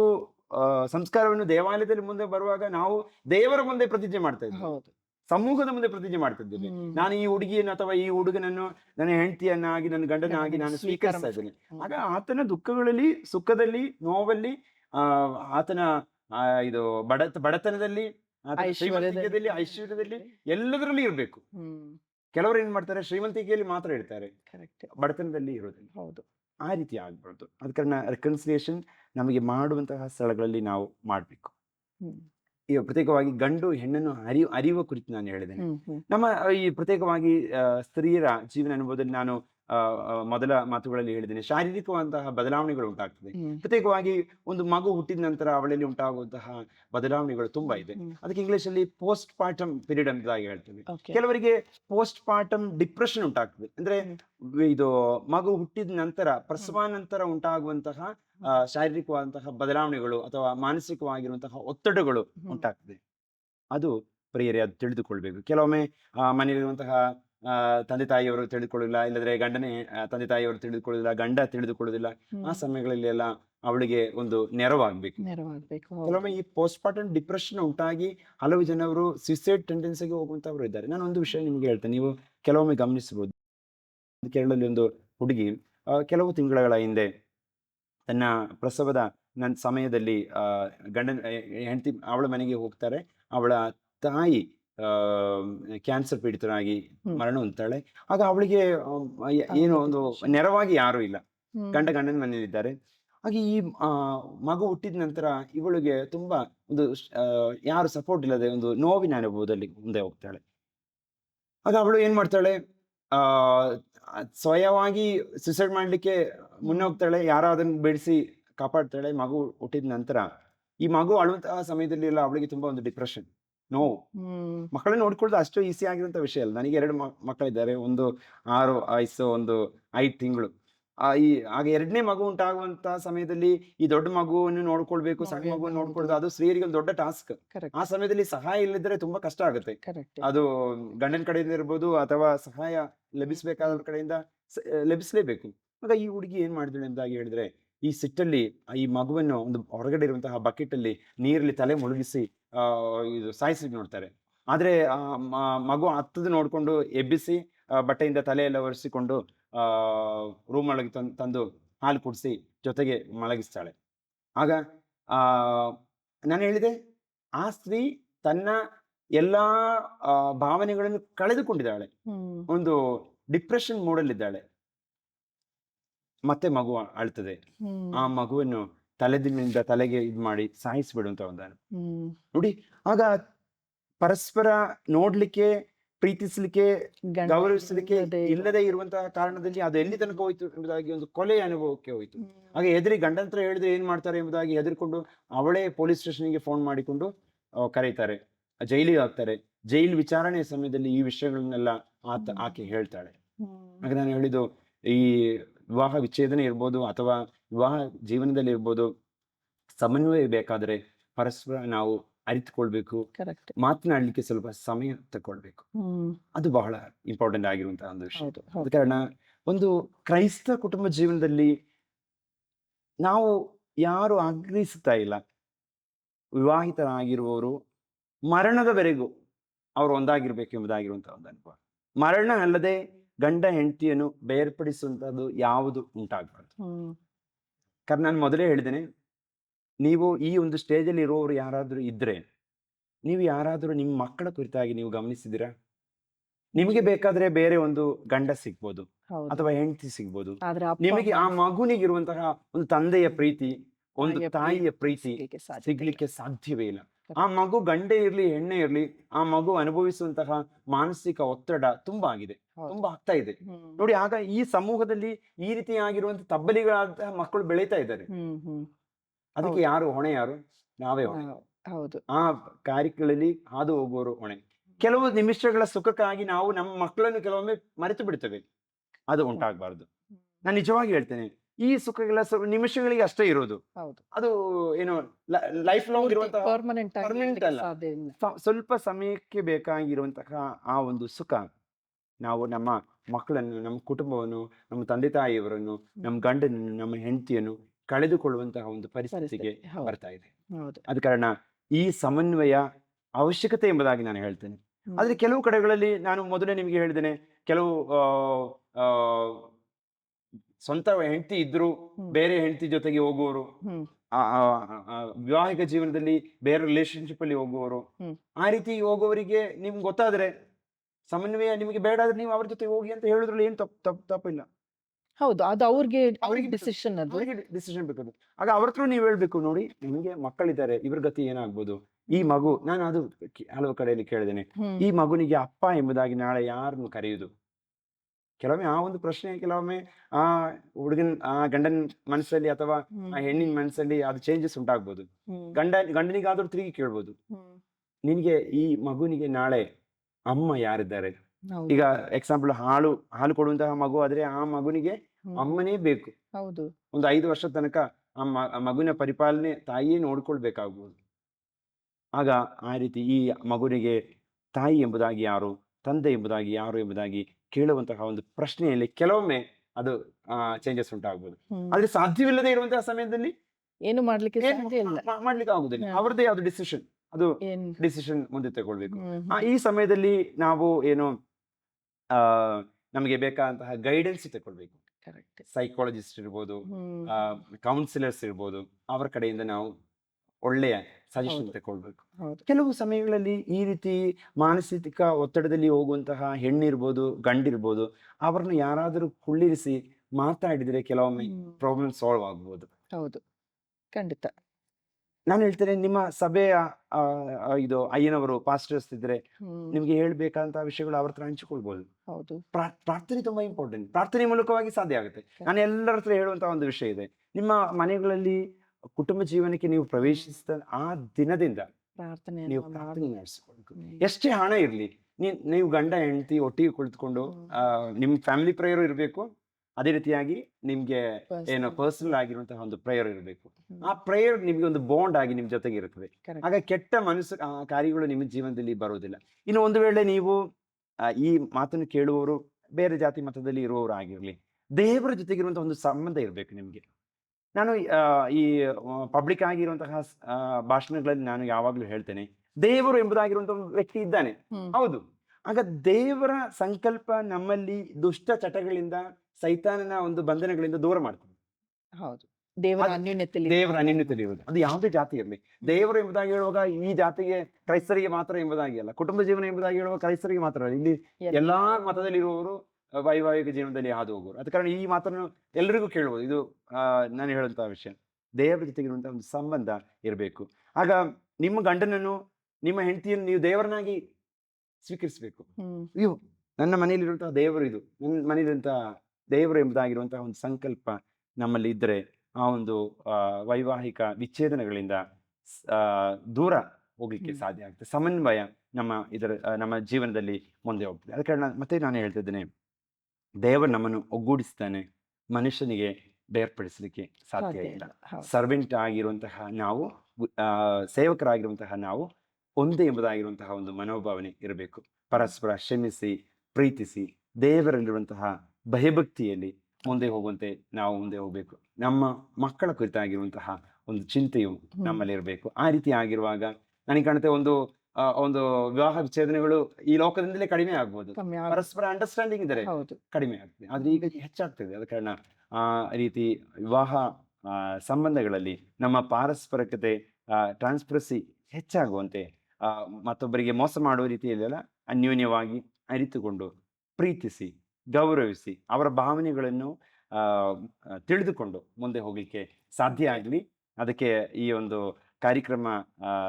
B: ಸಂಸ್ಕಾರವನ್ನು ದೇವಾಲಯದಲ್ಲಿ ಮುಂದೆ ಬರುವಾಗ ನಾವು ದೇವರ ಮುಂದೆ ಪ್ರತಿಜ್ಞೆ ಮಾಡ್ತಾ ಇದ್ದೇವೆ.
A: ಹೌದು.
B: ಸಮೂಹದ ಮುಂದೆ ಪ್ರತಿಜ್ಞೆ ಮಾಡ್ತಾ
A: ಹ್ಮ್.
B: ನಾನು ಈ ಹುಡುಗಿಯನ್ನು ಅಥವಾ ಈ ಹುಡುಗನನ್ನು ನನ್ನ ಹೆಂಡತಿಯನ್ನಾಗಿ ನನ್ನ ಗಂಡನಾಗಿ ನಾನು
A: ಸ್ವೀಕಾರ
B: ಸ್ವೀಕರಿಸ್ತಾ ಇದ್ದೇನೆ. ಆಗ ಆತನ ದುಃಖಗಳಲ್ಲಿ ಸುಖದಲ್ಲಿ ನೋವಲ್ಲಿ ಆ ಆತನ ಇದು ಬಡ ಬಡತನದಲ್ಲಿ ಐಶ್ವರ್ಯದಲ್ಲಿ. ಎಲ್ಲದರಲ್ಲಿ ಇರಬೇಕು. ಕೆಲವರು ಏನ್ ಮಾಡ್ತಾರೆ ಶ್ರೀಮಂತಿಕೆಯಲ್ಲಿ ಮಾತ್ರ ಇರ್ತಾರೆ
A: ಕರೆಕ್ಟ್.
B: ಬಡತನದಲ್ಲಿ ಇರೋದಿಲ್ಲ
A: ಹೌದು.
B: ಆ ರೀತಿ ಆಗ್ಬಾರ್ದು. ಅದ ಕಾರಣ ರೆಕನ್ಸಿಲಿಯೇಷನ್ ನಮಗೆ ಮಾಡುವಂತಹ ಸ್ಥಳಗಳಲ್ಲಿ ನಾವು ಮಾಡಬೇಕು. ಈಗ ಪ್ರತ್ಯೇಕವಾಗಿ ಗಂಡು ಹೆಣ್ಣನ್ನು ಅರಿವು ಅರಿಯುವ ಕುರಿತು ನಾನು ಹೇಳಿದ್ದೇನೆ. ನಮ್ಮ ಈ ಪ್ರತ್ಯೇಕವಾಗಿ ಸ್ತ್ರೀಯರ ಜೀವನ ಅನುಭವದಲ್ಲಿ ನಾನು ಮೊದಲ ಮಾತುಗಳಲ್ಲಿ ಹೇಳಿದ್ದೇನೆ ಶಾರೀರಿಕವಾದಂತಹ ಬದಲಾವಣೆಗಳು ಉಂಟಾಗ್ತದೆ. ಪ್ರತ್ಯೇಕವಾಗಿ ಒಂದು ಮಗು ಹುಟ್ಟಿದ ನಂತರ ಅವಳಲ್ಲಿ ಉಂಟಾಗುವಂತಹ ಬದಲಾವಣೆಗಳು ತುಂಬಾ ಇದೆ. ಅದಕ್ಕೆ ಇಂಗ್ಲಿಷ್ ಅಲ್ಲಿ ಪೋಸ್ಟ್ ಪಾರ್ಟಮ್ ಪೀರಿಯಡ್ ಅಂತಾಗಿ ಹೇಳ್ತೇವೆ. ಕೆಲವರಿಗೆ ಪೋಸ್ಟ್ ಪಾರ್ಟಮ್ ಡಿಪ್ರೆಷನ್ ಉಂಟಾಗ್ತದೆ. ಅಂದ್ರೆ ಇದು ಮಗು ಹುಟ್ಟಿದ ನಂತರ ಪ್ರಸವಾನಂತರ ಉಂಟಾಗುವಂತಹ ಶಾರೀರಿಕವಾದಂತಹ ಬದಲಾವಣೆಗಳು ಅಥವಾ ಮಾನಸಿಕವಾಗಿರುವಂತಹ ಒತ್ತಡಗಳು. ಉಂಟಾಗ್ತದೆ. ಅದು ಪ್ರಿಯರೇ ಅದು ತಿಳಿದುಕೊಳ್ಬೇಕು. ಕೆಲವೊಮ್ಮೆ ಆ, ಮನೆಯಲ್ಲಿರುವಂತಹ ತಂದೆ ತಾಯಿಯವರು ತಿಳಿದುಕೊಳ್ಳಿಲ್ಲ ಇಲ್ಲದ್ರೆ ಗಂಡನೇ ತಂದೆ ತಾಯಿಯವರು ತಿಳಿದುಕೊಳ್ಳಿಲ್ಲ ಗಂಡ ತಿಳಿದುಕೊಳ್ಳುದಿಲ್ಲ ಆ ಸಮಯಗಳಲ್ಲಿ ಎಲ್ಲ ಅವಳಿಗೆ ಒಂದು ನೆರವಾಗಬೇಕು.
A: ನೆರವಾಗಬೇಕು
B: ಕೆಲವೊಮ್ಮೆ ಈ ಪೋಸ್ಟ್ ಪಾರ್ಟಮ್ ಡಿಪ್ರೆಷನ್ ಉಂಟಾಗಿ ಹಲವು ಜನರು ಸುಸೈಡ್ ಟೆಂಡೆನ್ಸಿಗೆ ಹೋಗುವಂತವರು ಇದ್ದಾರೆ. ನಾನು ಒಂದು ವಿಷಯ ನಿಮ್ಗೆ ಹೇಳ್ತೇನೆ. ನೀವು ಕೆಲವೊಮ್ಮೆ ಗಮನಿಸಬಹುದು. ಕೇರಳದಲ್ಲಿ ಒಂದು ಹುಡುಗಿ ಕೆಲವು ತಿಂಗಳ ಹಿಂದೆ ತನ್ನ ಪ್ರಸವದ ನನ್ನ ಸಮಯದಲ್ಲಿ ಗಂಡನ ಹೆಂಡತಿ ಅವಳ ಮನೆಗೆ ಹೋಗ್ತಾರೆ. ಅವಳ ತಾಯಿ ಕ್ಯಾನ್ಸರ್ ಪೀಡಿತರಾಗಿ. ಮರಣ ಹೊಂದ್ತಾಳೆ. ಆಗ ಅವಳಿಗೆ ಏನು ಒಂದು ನೆರವಾಗಿ ಯಾರು ಇಲ್ಲ. ಗಂಡ ಗಂಡನ ಮನೆಯಲ್ಲಿದ್ದಾರೆ. ಹಾಗೆ ಈ ಮಗು ಹುಟ್ಟಿದ ನಂತರ ಇವಳಿಗೆ ತುಂಬಾ ಒಂದು ಯಾರು ಸಪೋರ್ಟ್ ಇಲ್ಲದೆ ಒಂದು ನೋವಿನ ಅನುಭವದಲ್ಲಿ ಮುಂದೆ ಹೋಗ್ತಾಳೆ. ಆಗ ಅವಳು ಏನ್ ಮಾಡ್ತಾಳೆ? ಆ ಸ್ವಯವಾಗಿ ಸುಸೈಡ್ ಮಾಡ್ಲಿಕ್ಕೆ ಮುನ್ನ ಹೋಗ್ತಾಳೆ. ಯಾರೋ ಅದನ್ನ ಬಿಡಿಸಿ ಕಾಪಾಡ್ತಾಳೆ ಮಗು ಹುಟ್ಟಿದ ನಂತರ. ಈ ಮಗು ಅಳುವಂತಹ ಸಮಯದಲ್ಲಿ ಎಲ್ಲ ಅವಳಿಗೆ ತುಂಬಾ ಒಂದು ಡಿಪ್ರೆಷನ್ ನೋವು. ಮಕ್ಕಳನ್ನ ನೋಡ್ಕೊಳ್ಳೋದು ಅಷ್ಟು ಈಸಿ ಆಗಿರುವಂತ ವಿಷಯ ಅಲ್ಲ. ನನಗೆ ಎರಡು ಮಕ್ಕಳಿದ್ದಾರೆ. ಒಂದು ಆರು ವಯಸ್ಸು ಒಂದು ಐದು ತಿಂಗಳು. ಆ ಈ ಆಗ ಎರಡನೇ ಮಗು ಉಂಟಾಗುವಂತ ಸಮಯದಲ್ಲಿ ಈ ದೊಡ್ಡ ಮಗುವನ್ನು ನೋಡ್ಕೊಳ್ಬೇಕು ಸಣ್ಣ
A: ಮಗು.
B: ನೋಡ್ಕೊಳ್ಳೋದು ಅದು ಸ್ತ್ರೀಯರಿಗೆ ಒಂದು ದೊಡ್ಡ ಟಾಸ್ಕ್ ಆ ಸಮಯದಲ್ಲಿ ಸಹಾಯ ಇಲ್ಲದ್ರೆ ತುಂಬಾ ಕಷ್ಟ ಆಗುತ್ತೆ. ಅದು ಗಂಡನ ಕಡೆಯಿಂದ ಇರ್ಬೋದು ಅಥವಾ ಸಹಾಯ ಲಭಿಸಬೇಕಾದ ಕಡೆಯಿಂದ ಲಭಿಸಲೇಬೇಕು. ಆಗ ಈ ಹುಡುಗಿ ಏನ್ ಮಾಡಿದಳು ಎಂದಾಗಿ ಹೇಳಿದ್ರೆ ಈ ಸಿಟ್ಟಲ್ಲಿ ಈ ಮಗುವನ್ನು ಒಂದು ಹೊರಗಡೆ ಇರುವಂತಹ ಬಕೆಟ್ ಅಲ್ಲಿ ನೀರಲ್ಲಿ ತಲೆ ಮುಳುಗಿಸಿ ಇದು ಸಾಯಿಸಿ ನೋಡ್ತಾರೆ. ಆದರೆ ಮಗು ಹತ್ತದ ನೋಡ್ಕೊಂಡು ಎಬ್ಬಿಸಿ ಬಟ್ಟೆಯಿಂದ ತಲೆಯೆಲ್ಲ ಎಲ್ಲ ಒರೆಸಿಕೊಂಡು ಆ ರೂಮ್ ಒಳಗೆ ತಂದು ತಂದು ಹಾಲು ಕುಡಿಸಿ ಜೊತೆಗೆ ಮಲಗಿಸ್ತಾಳೆ. ಆಗ ಆ ನಾನು ಹೇಳಿದೆ ಆ ಸ್ತ್ರೀ ತನ್ನ ಎಲ್ಲಾ ಭಾವನೆಗಳನ್ನು ಕಳೆದುಕೊಂಡಿದ್ದಾಳೆ. ಒಂದು ಡಿಪ್ರೆಷನ್ ಮೂಡಲ್ಲಿದ್ದಾಳೆ ಮತ್ತೆ ಮಗು ಅಳ್ತದೆ. ಆ ಮಗುವನ್ನು ತಲೆದಿಂದಿಂದ ತಲೆಗೆ ಇದು ಮಾಡಿ ಸಾಯಿಸಿಬಿಡುವಂತ ಒಂದು. ನೋಡಿ ಆಗ ಪರಸ್ಪರ ನೋಡ್ಲಿಕ್ಕೆ ಪ್ರೀತಿಸ್ಲಿಕ್ಕೆ ಗೌರವಿಸಲಿಕ್ಕೆ
A: ಇಲ್ಲದೆ
B: ಇರುವಂತಹ ಕಾರಣದಲ್ಲಿ ಅದು ಎಲ್ಲಿ ತನಕ ಹೋಯ್ತು ಎಂಬುದಾಗಿ ಒಂದು ಕೊಲೆ ಅನುಭವಕ್ಕೆ ಹೋಯ್ತು. ಹಾಗೆ ಎದುರಿ ಗಂಡಂತ್ರ ಹೇಳಿದ್ರೆ ಏನ್ ಮಾಡ್ತಾರೆ ಎಂಬುದಾಗಿ ಹೆದರ್ಕೊಂಡು ಅವಳೇ ಪೊಲೀಸ್ ಸ್ಟೇಷನ್ಗೆ ಫೋನ್ ಮಾಡಿಕೊಂಡು ಕರೀತಾರೆ ಜೈಲಿಗೆ ಹಾಕ್ತಾರೆ ಜೈಲ್ ವಿಚಾರಣೆ ಸಮಯದಲ್ಲಿ ಈ ವಿಷಯಗಳನ್ನೆಲ್ಲ ಆತ. ಆಕೆ ಹೇಳ್ತಾಳೆ. ಹಾಗೆ ನಾನು ಹೇಳಿದ್ದು ಈ ವಿವಾಹ ವಿಚ್ಛೇದನ ಇರ್ಬೋದು ಅಥವಾ ವಿವಾಹ ಜೀವನದಲ್ಲಿ ಇರ್ಬೋದು ಸಮನ್ವಯ ಬೇಕಾದ್ರೆ ಪರಸ್ಪರ ನಾವು ಅರಿತುಕೊಳ್ಬೇಕು. ಮಾತನಾಡ್ಲಿಕ್ಕೆ ಸ್ವಲ್ಪ ಸಮಯ ತಗೊಳ್ಬೇಕು ಅದು ಬಹಳ ಇಂಪಾರ್ಟೆಂಟ್ ಆಗಿರುವಂತಹ ಒಂದು ವಿಷಯ. ಕಾರಣ ಒಂದು ಕ್ರೈಸ್ತ ಕುಟುಂಬ ಜೀವನದಲ್ಲಿ ನಾವು ಯಾರು ಆಗ್ರಹಿಸುತ್ತಾ ಇಲ್ಲ ವಿವಾಹಿತರಾಗಿರುವವರು ಮರಣದವರೆಗೂ ಅವರು ಒಂದಾಗಿರ್ಬೇಕು ಎಂಬುದಾಗಿರುವಂತಹ ಒಂದು ಅನುಭವ. ಮರಣ ಅಲ್ಲದೆ ಗಂಡ ಹೆಂಡತಿಯನ್ನು ಬೇರ್ಪಡಿಸುವಂಥದ್ದು ಯಾವುದು ಉಂಟಾಗಬಾರ್ದು. ಕಾರಣ ನಾನು ಮೊದಲೇ ಹೇಳಿದ್ದೇನೆ ನೀವು ಈ ಒಂದು ಸ್ಟೇಜಲ್ಲಿ ಇರುವವರು ಯಾರಾದರೂ ಇದ್ರೆ ನೀವು ಯಾರಾದರೂ ನಿಮ್ಮ ಮಕ್ಕಳ ಕುರಿತಾಗಿ ನೀವು ಗಮನಿಸಿದ್ದೀರಾ? ನಿಮಗೆ ಬೇಕಾದ್ರೆ ಬೇರೆ ಒಂದು ಗಂಡ ಸಿಗ್ಬೋದು ಅಥವಾ ಹೆಂಡತಿ ಸಿಗ್ಬೋದು. ನಿಮಗೆ ಆ ಮಗುನಿಗಿರುವಂತಹ ಒಂದು ತಂದೆಯ ಪ್ರೀತಿ ಒಂದು
A: ತಾಯಿಯ
B: ಪ್ರೀತಿ.
A: ಸಿಗ್ಲಿಕ್ಕೆ
B: ಸಾಧ್ಯವೇ ಇಲ್ಲ. ಆ ಮಗು ಗಂಡೆ ಇರ್ಲಿ ಹೆಣ್ಣೆ ಇರ್ಲಿ ಆ ಮಗು ಅನುಭವಿಸುವಂತಹ ಮಾನಸಿಕ ಒತ್ತಡ ತುಂಬಾ ಆಗಿದೆ. ತುಂಬಾ ಆಗ್ತಾ ಇದೆ. ನೋಡಿ ಆಗ ಈ ಸಮೂಹದಲ್ಲಿ ಈ ರೀತಿಯಾಗಿರುವಂತ ತಬ್ಬಲಿಗಳಾದ ಮಕ್ಕಳು ಬೆಳೀತಾ ಇದ್ದಾರೆ. ಅದಕ್ಕೆ ಯಾರು ಹೊಣೆ ಯಾರು? ನಾವೇ ಹೊಣೆ.
A: ಹೌದು.
B: ಆ ಕಾರ್ಯಗಳಲ್ಲಿ ಹಾದು ಹೋಗುವವರು ಹೊಣೆ. ಕೆಲವು ನಿಮಿಷಗಳ ಸುಖಕ್ಕಾಗಿ ನಾವು ನಮ್ಮ ಮಕ್ಕಳನ್ನು ಕೆಲವೊಮ್ಮೆ ಮರೆತು ಬಿಡ್ತೇವೆ. ಅದು ಉಂಟಾಗಬಾರ್ದು. ನಾನು ನಿಜವಾಗಿ ಹೇಳ್ತೇನೆ ಈ ಸುಖಗಳ ಕೆಲಸ ನಿಮಿಷಗಳಿಗೆ ಅಷ್ಟೇ ಇರೋದು. ಅದು ಏನು ಲೈಫ್ ಲಾಂಗ್ ಇರುವಂತಹ
A: ಪರ್ಮನೆಂಟ್
B: ಅಲ್ಲ. ಸ್ವಲ್ಪ ಸಮಯಕ್ಕೆ ಬೇಕಾಗಿರುವಂತಹ ಆ ಒಂದು ಸುಖ. ನಾವು ನಮ್ಮ ಮಕ್ಕಳನ್ನು ನಮ್ಮ ಕುಟುಂಬವನ್ನು ನಮ್ಮ ತಂದೆ ತಾಯಿಯವರನ್ನು ನಮ್ಮ ಗಂಡನನ್ನು ನಮ್ಮ ಹೆಂಡತಿಯನ್ನು ಕಳೆದುಕೊಳ್ಳುವಂತಹ ಒಂದು ಪರಿಸ್ಥಿತಿಗೆ ಬರ್ತಾ ಇದೆ. ಅದ ಕಾರಣ ಈ ಸಮನ್ವಯ ಅವಶ್ಯಕತೆ ಎಂಬುದಾಗಿ ನಾನು ಹೇಳ್ತೇನೆ. ಆದ್ರೆ ಕೆಲವು ಕಡೆಗಳಲ್ಲಿ ನಾನು ಮೊದಲೇ ನಿಮಗೆ ಹೇಳಿದ್ದೇನೆ ಕೆಲವು ಸ್ವಂತ ಹೆಂಡತಿ ಇದ್ರು ಬೇರೆ ಹೆಂಡತಿ ಜೊತೆಗೆ ಹೋಗುವವರು ವಿವಾಹಿಕ ಜೀವನದಲ್ಲಿ ಬೇರೆ ರಿಲೇಶನ್ಶಿಪ್ ಅಲ್ಲಿ ಹೋಗುವವರು ಆ ರೀತಿ ಹೋಗುವವರಿಗೆ ನಿಮ್ಗೆ ಗೊತ್ತಾದ್ರೆ ಸಮನ್ವಯ ನಿಮಗೆ ಬೇಡ ಆದ್ರೆ ನೀವು ಅವ್ರ ಜೊತೆ ಹೋಗಿ ಅಂತ ಹೇಳಿದ್ರಲ್ಲಿ ಏನು ತಪ್ಪು ತಪ್ಪು ತಪ್ಪಿಲ್ಲ.
A: ಹೌದು ಅದು ಅವ್ರಿಗೆ
B: ಅವ್ರಿಗೆ
A: ಡಿಸಿಷನ್ ಅದು.
B: ಅವರಿಗೆ ಡಿಸಿಷನ್ ಬೇಕದು ಆಗ ಅವ್ರ ಹತ್ರ ನೀವು ಹೇಳ್ಬೇಕು ನೋಡಿ ನಿಮಗೆ ಮಕ್ಕಳಿದ್ದಾರೆ ಇವ್ರ ಗತಿ ಏನಾಗ್ಬೋದು? ಈ ಮಗು ನಾನು ಅದು ಹಲವು ಕಡೆಯಲ್ಲಿ ಕೇಳಿದ್ದೇನೆ. ಈ ಮಗುನಿಗೆ ಅಪ್ಪ ಎಂಬುದಾಗಿ ನಾಳೆ ಯಾರನ್ನು ಕರೆಯುವುದು ಕೆಲವೊಮ್ಮೆ ಆ ಒಂದು ಪ್ರಶ್ನೆ ಕೆಲವೊಮ್ಮೆ ಆ ಹುಡುಗನ ಆ ಗಂಡನ ಮನಸ್ಸಲ್ಲಿ ಅಥವಾ ಆ ಹೆಣ್ಣಿನ ಮನಸ್ಸಲ್ಲಿ ಅದು ಚೇಂಜಸ್ ಉಂಟಾಗ್ಬೋದು. ಗಂಡ ಗಂಡನಿಗಾದ್ರೂ ತಿರುಗಿ ಕೇಳ್ಬೋದು. ನಿನ್ಗೆ ಈ ಮಗುನಿಗೆ ನಾಳೆ ಅಮ್ಮ ಯಾರಿದ್ದಾರೆ. ಈಗ ಎಕ್ಸಾಂಪಲ್ ಹಾಲು ಹಾಲು ಕೊಡುವಂತಹ ಮಗು ಆದ್ರೆ ಆ ಮಗುನಿಗೆ ಅಮ್ಮನೇ ಬೇಕು.
A: ಹೌದು.
B: ಒಂದು ಐದು ವರ್ಷದ ತನಕ ಆ ಮಗುವಿನ ಪರಿಪಾಲನೆ ತಾಯಿಯೇ ನೋಡ್ಕೊಳ್ಬೇಕಾಗ್ಬೋದು. ಆಗ ಆ ರೀತಿ ಈ ಮಗುನಿಗೆ ತಾಯಿ ಎಂಬುದಾಗಿ ಯಾರು ತಂದೆ ಎಂಬುದಾಗಿ ಯಾರು ಎಂಬುದಾಗಿ ಕೇಳುವಂತಹ ಒಂದು ಪ್ರಶ್ನೆಯಲ್ಲಿ ಕೆಲವೊಮ್ಮೆ ಅದು ಚೇಂಜಸ್ ಉಂಟಾಗ್ಬೋದು. ಆದ್ರೆ ಸಾಧ್ಯವಿಲ್ಲದೆ ಇರುವಂತಹ ಸಮಯದಲ್ಲಿ
A: ಏನು ಮಾಡ್ಲಿಕ್ಕೆ
B: ಮಾಡ್ಲಿಕ್ಕೆ ಆಗುದಿಲ್ಲ.
A: ಅವರದೇ
B: ಅವ್ರದ್ದೇ ಅದು ಡಿಸಿಷನ್ ಅದು ಡಿಸಿಷನ್ ಮುಂದೆ ತಗೊಳ್ಬೇಕು. ಈ ಸಮಯದಲ್ಲಿ ನಾವು ಏನು ಆ ನಮಗೆ ಬೇಕಾದಂತಹ ಗೈಡೆನ್ಸ್ ತಗೊಳ್ಬೇಕು. ಸೈಕಾಲಜಿಸ್ಟ್ ಇರ್ಬೋದು. ಕೌನ್ಸಿಲರ್ಸ್ ಇರ್ಬೋದು ಅವರ ಕಡೆಯಿಂದ ನಾವು ಒಳ್ಳೆಯ ಸಜೆಷನ್. ತಗೊಳ್ಬೇಕು ಕೆಲವು ಸಮಯಗಳಲ್ಲಿ ಈ ರೀತಿ ಮಾನಸಿಕ ಒತ್ತಡದಲ್ಲಿ ಹೋಗುವಂತಹ ಹೆಣ್ಣಿರ್ಬೋದು ಗಂಡಿರ್ಬೋದು ಅವರನ್ನು ಯಾರಾದರೂ ಕುಳ್ಳಿರಿಸಿ ಮಾತಾಡಿದ್ರೆ ಕೆಲವೊಮ್ಮೆ ಪ್ರಾಬ್ಲಮ್ ಸಾಲ್ವ್ ಆಗ್ಬೋದು.
A: ಹೌದು. ಖಂಡಿತ.
B: ನಾನು ಹೇಳ್ತೇನೆ ನಿಮ್ಮ ಸಭೆಯ ಇದು ಅಯ್ಯನವರು ಪಾಸ್ಟರ್ಸ್ ಇದ್ರೆ. ನಿಮ್ಗೆ ಹೇಳ್ಬೇಕಂತ ವಿಷಯಗಳು ಅವ್ರ ಹತ್ರ ಹಂಚಿಕೊಳ್ಬಹುದು
A: ಹೌದು.
B: ಪ್ರಾರ್ಥನೆ ತುಂಬಾ ಇಂಪಾರ್ಟೆಂಟ್ ಪ್ರಾರ್ಥನೆ ಮೂಲಕವಾಗಿ ಸಾಧ್ಯ ಆಗುತ್ತೆ. ನಾನು ಎಲ್ಲರ ಹತ್ರ ಹೇಳುವಂತ ಒಂದು ವಿಷಯ ಇದೆ. ನಿಮ್ಮ ಮನೆಗಳಲ್ಲಿ ಕುಟುಂಬ ಜೀವನಕ್ಕೆ ನೀವು ಪ್ರವೇಶಿಸಿದ ಆ ದಿನದಿಂದ
A: ಪ್ರಾರ್ಥನೆ
B: ನೀವು ಪ್ರಾರ್ಥನೆ ನಡೆಸಿಕೊಳ್ಬೇಕು ಎಷ್ಟೇ ಹಣ ಇರಲಿ ನೀವು ಗಂಡ ಹೆಂಡತಿ ಒಟ್ಟಿಗೆ ಕುಳಿತುಕೊಂಡು ನಿಮ್ ಫ್ಯಾಮಿಲಿ ಪ್ರೇಯರ್ ಇರಬೇಕು. ಅದೇ ರೀತಿಯಾಗಿ ನಿಮ್ಗೆ ಏನೋ ಪರ್ಸನಲ್ ಆಗಿರುವಂತಹ ಒಂದು ಪ್ರೇಯರ್ ಇರಬೇಕು. ಆ ಪ್ರೇಯರ್ ನಿಮ್ಗೆ ಒಂದು ಬಾಂಡ್ ಆಗಿ ನಿಮ್ ಜೊತೆಗೆ ಇರುತ್ತದೆ. ಆಗ ಕೆಟ್ಟ ಮನಸ್ಸು ಆ, ಕಾರ್ಯಗಳು ನಿಮ್ಮ ಜೀವನದಲ್ಲಿ ಬರುವುದಿಲ್ಲ. ಇನ್ನು ಒಂದು ವೇಳೆ ನೀವು ಈ ಮಾತನ್ನು ಕೇಳುವವರು ಬೇರೆ ಜಾತಿ ಮತದಲ್ಲಿ ಇರುವವರು ಆಗಿರಲಿ ದೇವರ ಜೊತೆಗಿರುವಂತಹ ಒಂದು ಸಂಬಂಧ ಇರಬೇಕು ನಿಮಗೆ. ನಾನು ಆ, ಈ ಪಬ್ಲಿಕ್ ಆಗಿರುವಂತಹ ಸ್- ಆ, ಭಾಷಣಗಳಲ್ಲಿ ನಾನು ಯಾವಾಗ್ಲೂ ಹೇಳ್ತೇನೆ ದೇವರು ಎಂಬುದಾಗಿರುವಂತಹ ಒಂದು ವ್ಯಕ್ತಿ ಇದ್ದಾನೆ.
A: ಹ್ಮ್.
B: ಹೌದು. ಆಗ ದೇವರ ಸಂಕಲ್ಪ ನಮ್ಮಲ್ಲಿ ದುಷ್ಟ ಚಟಗಳಿಂದ ಸೈತಾನನ ಒಂದು ಬಂಧನಗಳಿಂದ ದೂರ ಮಾಡ್ತದೆ.
A: ಹೌದು. ದೇವರ
B: ಅದು
A: ಅನ್ಯೋನ್ಯತೆಯಲ್ಲಿ
B: ದೇವರ ಅನ್ಯನ್ಯತೆಯಲ್ಲಿ ಇರುವುದು. ಅದು ಯಾವುದೇ ಜಾತಿ ಇರಲಿ. ದೇವರು ಎಂಬುದಾಗಿ ಹೇಳುವಾಗ ಈ ಜಾತಿಗೆ ಕ್ರೈಸ್ತರಿಗೆ ಮಾತ್ರ ಎಂಬುದಾಗಿ ಅಲ್ಲ. ಕುಟುಂಬ ಜೀವನ ಎಂಬುದಾಗಿ ಹೇಳುವಾಗ ಕ್ರೈಸ್ತರಿಗೆ ಮಾತ್ರ ಅಲ್ಲ. ಇಲ್ಲಿ
A: ಎಲ್ಲ-
B: ಮತದಲ್ಲಿರುವವರು ವೈವಾಹಿಕ ಜೀವನದಲ್ಲಿ ಹಾದು ಹೋಗೋರು. ಅದ ಕಾರಣ ಈ ಮಾತನ್ನು ಎಲ್ಲರಿಗೂ ಕೇಳ್ಬೋದು. ಇದು ನಾನು ಹೇಳುವಂತಹ ವಿಷಯ. ದೇವರ ಜೊತೆಗಿರುವಂತಹ ಒಂದು ಸಂಬಂಧ ಇರಬೇಕು. ಆಗ ನಿಮ್ಮ ಗಂಡನನ್ನು ನಿಮ್ಮ ಹೆಂಡತಿಯನ್ನು ನೀವು ದೇವರನ್ನಾಗಿ ಸ್ವೀಕರಿಸಬೇಕು. ಅಯ್ಯೋ ನನ್ನ ಮನೆಯಲ್ಲಿರುವಂತಹ ದೇವರು ಇದು. ನನ್ನ ಮನೆಯಲ್ಲಿರುವಂತಹ ದೇವರು ಎಂಬುದಾಗಿರುವಂತಹ ಒಂದು ಸಂಕಲ್ಪ ನಮ್ಮಲ್ಲಿ ಇದ್ದರೆ ಆ ಒಂದು ವೈವಾಹಿಕ ವಿಚ್ಛೇದನಗಳಿಂದ ದೂರ ಹೋಗ್ಲಿಕ್ಕೆ ಸಾಧ್ಯ ಆಗುತ್ತೆ ಸಮನ್ವಯ ನಮ್ಮ ಇದರ ನಮ್ಮ ಜೀವನದಲ್ಲಿ ಮುಂದೆ ಹೋಗ್ತದೆ. ಅದಕ್ಕೆ ಕಾರಣ ಮತ್ತೆ ನಾನು ಹೇಳ್ತಿದ್ದೇನೆ ದೇವರು ನಮ್ಮನ್ನು ಒಗ್ಗೂಡಿಸ್ತಾನೆ ಮನುಷ್ಯನಿಗೆ ಬೇರ್ಪಡಿಸಲಿಕ್ಕೆ ಸಾಧ್ಯ ಇಲ್ಲ. ಸರ್ವೆಂಟ್ ಆಗಿರುವಂತಹ ನಾವು ಸೇವಕರಾಗಿರುವಂತಹ ನಾವು ಒಂದೇ ಎಂಬುದಾಗಿರುವಂತಹ ಒಂದು ಮನೋಭಾವನೆ ಇರಬೇಕು. ಪರಸ್ಪರ ಕ್ಷಮಿಸಿ ಪ್ರೀತಿಸಿ ದೇವರಲ್ಲಿರುವಂತಹ ಭಯಭಕ್ತಿಯಲ್ಲಿ ಮುಂದೆ ಹೋಗುವಂತೆ ನಾವು ಮುಂದೆ ಹೋಗಬೇಕು. ನಮ್ಮ ಮಕ್ಕಳ ಕುರಿತಾಗಿರುವಂತಹ ಒಂದು ಚಿಂತೆಯು
A: ನಮ್ಮಲ್ಲಿರಬೇಕು.
B: ನಮ್ಮಲ್ಲಿ ಇರಬೇಕು ಆ ರೀತಿ ಆಗಿರುವಾಗ ನನಗೆ ಕಾಣುತ್ತೆ ಒಂದು ಒಂದು ವಿವಾಹ ವಿಚ್ಛೇದನೆಗಳು ಈ ಲೋಕದಿಂದಲೇ ಕಡಿಮೆ ಆಗ್ಬೋದು.
A: ಕಮ್ಮಿ ಆಗ-
B: ಪರಸ್ಪರ ಅಂಡರ್ಸ್ಟ್ಯಾಂಡಿಂಗ್ ಇದ್ರೆ
A: ಹೌದು.
B: ಕಡಿಮೆ ಆಗ್ತದೆ. ಆದ್ರೆ ಈಗ ಹೆಚ್ಚಾಗ್ತದೆ. ಅದ ಕಾರಣ ಆ ರೀತಿ ವಿವಾಹ ಆ, ಸಂಬಂಧಗಳಲ್ಲಿ ನಮ್ಮ ಪಾರಸ್ಪರಿಕತೆ ಟ್ರಾನ್ಸ್ಪರೆನ್ಸಿ ಹೆಚ್ಚಾಗುವಂತೆ ಆ, ಮತ್ತೊಬ್ಬರಿಗೆ ಮೋಸ ಮಾಡುವ ರೀತಿಯಲ್ಲೆಲ್ಲ ಅನ್ಯೋನ್ಯವಾಗಿ ಅರಿತುಕೊಂಡು ಪ್ರೀತಿಸಿ ಗೌರವಿಸಿ ಅವರ ಭಾವನೆಗಳನ್ನು ಆ, ತಿಳಿದುಕೊಂಡು ಮುಂದೆ ಹೋಗಲಿಕ್ಕೆ ಸಾಧ್ಯ ಆಗಲಿ. ಅದಕ್ಕೆ ಈ ಒಂದು ಕಾರ್ಯಕ್ರಮ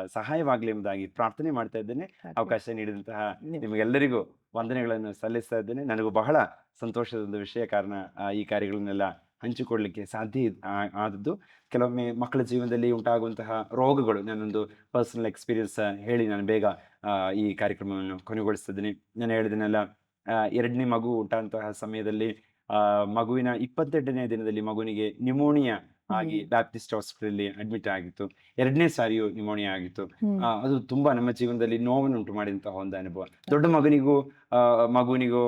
B: ಸಹಾಯವಾಗಲಿ ಎಂಬುದಾಗಿ ಪ್ರಾರ್ಥನೆ ಮಾಡ್ತಾ ಇದ್ದೇನೆ. ಅವಕಾಶ ನೀಡಿದಂತಹ
A: ನಿಮ್-
B: ನಿಮಗೆಲ್ಲರಿಗೂ ವಂದನೆಗಳನ್ನು ಸಲ್ಲಿಸ್ತಾ ಇದ್ದೇನೆ. ನನಗೂ ಬಹಳ ಸಂತೋಷದ ಒಂದು ವಿಷಯ ಕಾರಣ ಈ ಕಾರ್ಯಗಳನ್ನೆಲ್ಲ ಹಂಚಿಕೊಳ್ಳಲಿಕ್ಕೆ ಸಾಧ್ಯ ಆದದ್ದು. ಕೆಲವೊಮ್ಮೆ ಮಕ್ಕಳ ಜೀವನದಲ್ಲಿ ಉಂಟಾಗುವಂತಹ ರೋಗಗಳು ನಾನೊಂದು ಪರ್ಸನಲ್ ಎಕ್ಸ್ಪೀರಿಯನ್ಸ್ ಹೇಳಿ ನಾನು ಬೇಗ ಈ ಕಾರ್ಯಕ್ರಮವನ್ನು ಕೊನೆಗೊಳಿಸ್ತಿದ್ದೀನಿ. ನಾನು ಹೇಳಿದನೆಲ್ಲ ಎರಡನೇ ಮಗು ಉಂಟಾದಂತಹ ಸಮಯದಲ್ಲಿ ಮಗುವಿನ ಇಪ್ಪತ್ತೆಂಟನೇ ದಿನದಲ್ಲಿ ಮಗುವಿಗೆ ನ್ಯೂಮೋನಿಯಾ ಆಗಿ. ಬ್ಯಾಪ್ಟಿಸ್ಟ್ ಹಾಸ್ಪಿಟಲ್ ಅಡ್ಮಿಟ್ ಆಗಿತ್ತು. ಎರಡನೇ ಸಾರಿಯೂ ನ್ಯೂಮೋನಿಯಾ ಆಗಿತ್ತು. ಅದು ತುಂಬಾ ನಮ್ಮ ಜೀವನದಲ್ಲಿ ನೋವನ್ನು ಉಂಟು ಮಾಡಿದಂತಹ ಒಂದು ಅನುಭವ. ದೊಡ್ಡ ಮಗನಿಗೂ ಮಗುವಿನಿಗೂ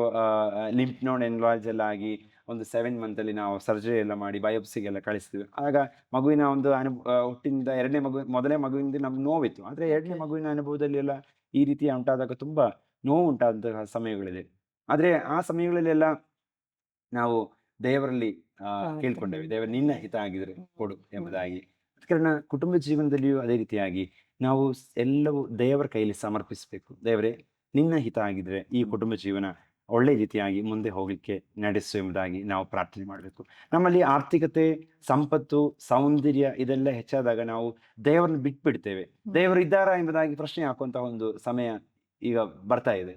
B: ಲಿಂಪ್ ನೋಡ್ ಎನ್ಲಾಜ್ ಎಲ್ಲ ಆಗಿ ಒಂದು ಸೆವೆನ್ ಮಂತ್ ಅಲ್ಲಿ ನಾವು ಸರ್ಜರಿ ಎಲ್ಲ ಮಾಡಿ ಬಯೋಪ್ಸಿಗೆಲ್ಲ ಕಳಿಸ್ತೀವಿ ಆಗ ಮಗುವಿನ ಒಂದು ಅನುಭವ ಹುಟ್ಟಿನಿಂದ ಎರಡನೇ ಮಗು ಮೊದಲನೇ ಮಗುವಿನಿಂದ ನಮ್ಗೆ ನೋವಿತ್ತು. ಆದ್ರೆ ಎರಡನೇ ಮಗುವಿನ ಅನುಭವದಲ್ಲಿ ಎಲ್ಲ ಈ ರೀತಿ ಉಂಟಾದಾಗ ತುಂಬಾ ನೋವು ಉಂಟಾದಂತಹ ಸಮಯಗಳಿದೆ. ಆದ್ರೆ ಆ ಸಮಯಗಳಲ್ಲೆಲ್ಲ ನಾವು ದೇವರಲ್ಲಿ. ಕೇಳ್ಕೊಂಡೇವೆ. ದೇವರು ನಿನ್ನ ಹಿತ ಆಗಿದ್ರೆ ಕೊಡು ಎಂಬುದಾಗಿ. ಕಾರಣ ಕುಟುಂಬ ಜೀವನದಲ್ಲಿಯೂ ಅದೇ ರೀತಿಯಾಗಿ ನಾವು ಎಲ್ಲವೂ ದೇವರ ಕೈಯಲ್ಲಿ ಸಮರ್ಪಿಸಬೇಕು. ದೇವರೇ ನಿನ್ನ ಹಿತ ಆಗಿದ್ರೆ ಈ ಕುಟುಂಬ ಜೀವನ ಒಳ್ಳೆ ರೀತಿಯಾಗಿ ಮುಂದೆ ಹೋಗಲಿಕ್ಕೆ ನಡೆಸು ಎಂಬುದಾಗಿ ನಾವು ಪ್ರಾರ್ಥನೆ ಮಾಡಬೇಕು. ನಮ್ಮಲ್ಲಿ ಆರ್ಥಿಕತೆ ಸಂಪತ್ತು ಸೌಂದರ್ಯ ಇದೆಲ್ಲ ಹೆಚ್ಚಾದಾಗ ನಾವು ದೇವರನ್ನು ಬಿಟ್ಬಿಡ್ತೇವೆ. ದೇವರು ಇದ್ದಾರಾ ಎಂಬುದಾಗಿ ಪ್ರಶ್ನೆ ಹಾಕುವಂತಹ ಒಂದು ಸಮಯ ಈಗ ಬರ್ತಾ ಇದೆ.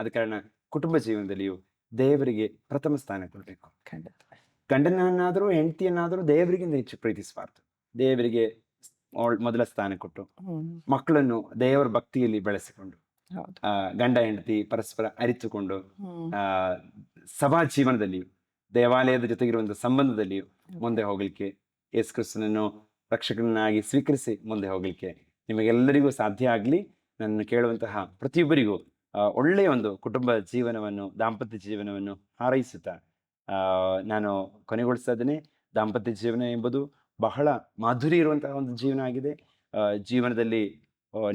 B: ಅದ ಕಾರಣ ಕುಟುಂಬ ಜೀವನದಲ್ಲಿಯೂ ದೇವರಿಗೆ ಪ್ರಥಮ ಸ್ಥಾನ ಕೊಡಬೇಕು.
A: ಖಂಡಿತ
B: ಗಂಡನನ್ನಾದರೂ ಹೆಂಡತಿಯನ್ನಾದರೂ ದೇವರಿಗಿಂತ ಹೆಚ್ಚು ಪ್ರೀತಿಸಬಾರ್ದು. ದೇವರಿಗೆ ಮೊದಲ ಸ್ಥಾನ ಕೊಟ್ಟು ಮಕ್ಕಳನ್ನು ದೇವರ ಭಕ್ತಿಯಲ್ಲಿ ಬೆಳೆಸಿಕೊಂಡು ಗಂಡ ಹೆಂಡತಿ ಪರಸ್ಪರ ಅರಿತುಕೊಂಡು ಆ, ಸಭಾ ಜೀವನದಲ್ಲಿಯೂ ದೇವಾಲಯದ ಜೊತೆಗಿರುವಂತಹ ಸಂಬಂಧದಲ್ಲಿಯೂ ಮುಂದೆ ಹೋಗಲಿಕ್ಕೆ ಯೇಸು ಕ್ರಿಸ್ತನನ್ನು ರಕ್ಷಕನನ್ನಾಗಿ ಸ್ವೀಕರಿಸಿ ಮುಂದೆ ಹೋಗಲಿಕ್ಕೆ ನಿಮಗೆಲ್ಲರಿಗೂ ಸಾಧ್ಯ ಆಗಲಿ. ನನ್ನ ಕೇಳುವಂತಹ ಪ್ರತಿಯೊಬ್ಬರಿಗೂ ಒಳ್ಳೆಯ ಒಂದು ಕುಟುಂಬ ಜೀವನವನ್ನು, ದಾಂಪತ್ಯ ಜೀವನವನ್ನು ಹಾರೈಸುತ್ತಾ ನಾನು ಕೊನೆಗೊಳಿಸ್ತಾ ಇದ್ದೇನೆ. ದಾಂಪತ್ಯ ಜೀವನ ಎಂಬುದು ಬಹಳ ಮಾಧುರಿ ಇರುವಂತಹ ಒಂದು ಜೀವನ ಆಗಿದೆ. ಜೀವನದಲ್ಲಿ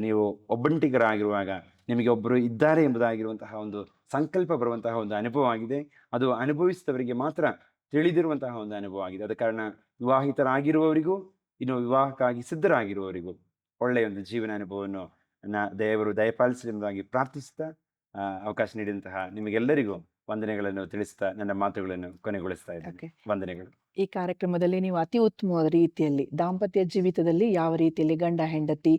B: ನೀವು ಒಬ್ಬಂಟಿಗರಾಗಿರುವಾಗ ನಿಮಗೆ ಒಬ್ಬರು ಇದ್ದಾರೆ ಎಂಬುದಾಗಿರುವಂತಹ ಒಂದು ಸಂಕಲ್ಪ ಬರುವಂತಹ ಒಂದು ಅನುಭವ ಆಗಿದೆ. ಅದು ಅನುಭವಿಸಿದವರಿಗೆ ಮಾತ್ರ ತಿಳಿದಿರುವಂತಹ ಒಂದು ಅನುಭವ ಆಗಿದೆ. ಆದ ಕಾರಣ ವಿವಾಹಿತರಾಗಿರುವವರಿಗೂ, ಇನ್ನು ವಿವಾಹಕ್ಕಾಗಿ ಸಿದ್ಧರಾಗಿರುವವರಿಗೂ ಒಳ್ಳೆಯ ಒಂದು ಜೀವನ ಅನುಭವವನ್ನು ನಾ ದೇವರು ದಯಪಾಲಿಸಲಿ ಎಂಬುದಾಗಿ ಪ್ರಾರ್ಥಿಸ್ತಾ ಅವಕಾಶ ನೀಡಿದಂತಹ ನಿಮಗೆಲ್ಲರಿಗೂ ವಂದನೆಗಳನ್ನು ತಿಳಿಸ್ತಾ ನನ್ನ ಮಾತುಗಳನ್ನು ಕೊನೆಗೊಳಿಸ್ತಾ ಇದ್ದೇನೆ. ವಂದನೆಗಳು.
A: ಈ ಕಾರ್ಯಕ್ರಮದಲ್ಲಿ ನೀವು ಅತಿ ಉತ್ತಮವಾದ ರೀತಿಯಲ್ಲಿ ದಾಂಪತ್ಯ ಜೀವಿತದಲ್ಲಿ ಯಾವ ರೀತಿಯಲ್ಲಿ ಗಂಡ ಹೆಂಡತಿ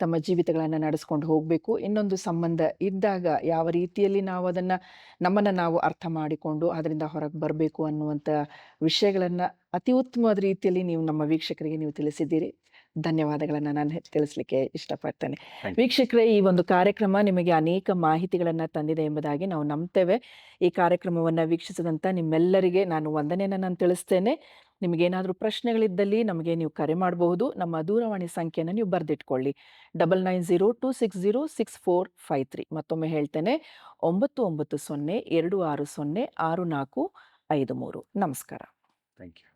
A: ತಮ್ಮ ಜೀವಿತಗಳನ್ನು ನಡೆಸ್ಕೊಂಡು ಹೋಗಬೇಕು ಇನ್ನೊಂದು ಸಂಬಂಧ ಇದ್ದಾಗ ಯಾವ ರೀತಿಯಲ್ಲಿ ನಾವು ಅದನ್ನು ನಮ್ಮನ್ನು ನಾವು ಅರ್ಥ ಮಾಡಿಕೊಂಡು ಅದರಿಂದ ಹೊರಗೆ ಬರಬೇಕು ಅನ್ನುವಂಥ ವಿಷಯಗಳನ್ನು ಅತಿ ಉತ್ತಮವಾದ ರೀತಿಯಲ್ಲಿ ನೀವು ನಮ್ಮ ವೀಕ್ಷಕರಿಗೆ ನೀವು ತಿಳಿಸಿದ್ದೀರಿ. ಧನ್ಯವಾದಗಳನ್ನು ನಾನು ತಿಳಿಸ್ಲಿಕ್ಕೆ ಇಷ್ಟಪಡ್ತೇನೆ. ವೀಕ್ಷಕರೇ ಈ ಒಂದು ಕಾರ್ಯಕ್ರಮ ನಿಮಗೆ ಅನೇಕ ಮಾಹಿತಿಗಳನ್ನು ತಂದಿದೆ ಎಂಬುದಾಗಿ ನಾವು ನಂಬ್ತೇವೆ. ಈ ಕಾರ್ಯಕ್ರಮವನ್ನು ವೀಕ್ಷಿಸಿದಂಥ ನಿಮ್ಮೆಲ್ಲರಿಗೆ ನಾನು ವಂದನೆಯನ್ನು ನಾನು ತಿಳಿಸ್ತೇನೆ. ನಿಮಗೇನಾದರೂ ಪ್ರಶ್ನೆಗಳಿದ್ದಲ್ಲಿ ನಮಗೆ ನೀವು ಕರೆ ಮಾಡಬಹುದು. ನಮ್ಮ ದೂರವಾಣಿ ಸಂಖ್ಯೆಯನ್ನು ನೀವು ಬರೆದಿಟ್ಕೊಳ್ಳಿ. Double nine zero two six zero six four five three. ಮತ್ತೊಮ್ಮೆ ಹೇಳ್ತೇನೆ ಒಂಬತ್ತು ಒಂಬತ್ತು ಸೊನ್ನೆ ಎರಡು ಆರು ಸೊನ್ನೆ ಆರು ನಾಲ್ಕು ಐದು ಮೂರು. ನಮಸ್ಕಾರ.
B: Thank you.